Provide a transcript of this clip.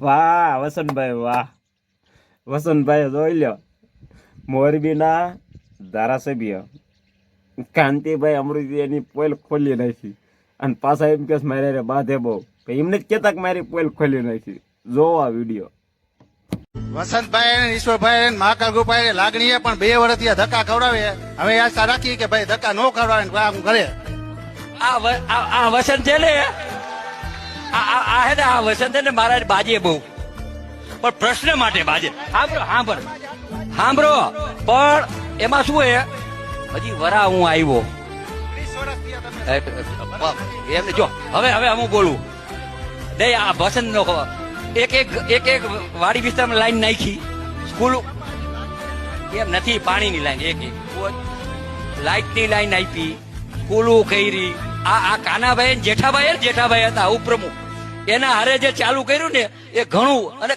વાહ વસંતભાઈ વાહ. વસંતભાઈ જોઈ લ્યો. મોરબીના ધારાસભ્ય. કાંતિભાઈ અમૃતિ એની પોઈલ ખોલી નાખી. અને પાછા એમ કે મારે રે બાધે બહુ. એમને જ કહેતા કે મારી પોઈલ ખોલી નાખી. જોવો આ વીડિયો. વસંતભાઈ ઈશ્વરભાઈ મહાકાલ ગોપાઈ લાગણીએ પણ બે વર્ષથી આ ધક્કા ખવડાવે હવે આશા રાખી કે ભાઈ ધક્કા નો ખવડાવે આમ કરે. આ આ વસંત છે ને? આ હે ને, આ વસંત ને, મારા બાજે બહુ. પણ પ્રશ્ન માટે બાજે. સાંભળો સાંભળ સાંભળો પણ એમાં શું હે? હજી વરા હું આવ્યો. એમને જો, હવે હવે હું બોલું. નહીં આ વસંત નો એક એક એક એક વાડી વિસ્તારમાં લાઈન નાખી. સ્કૂલ એમ નથી, પાણીની લાઈન, એક એક. લાઇટની લાઈન આપી. સ્કૂલો કરી. આ આ કાનાભાઈ જેઠાભાઈ ને, જેઠાભાઈ હતા, ઉપપ્રમુખ. એના હારે જે ચાલુ કર્યું ને એ ઘણું અને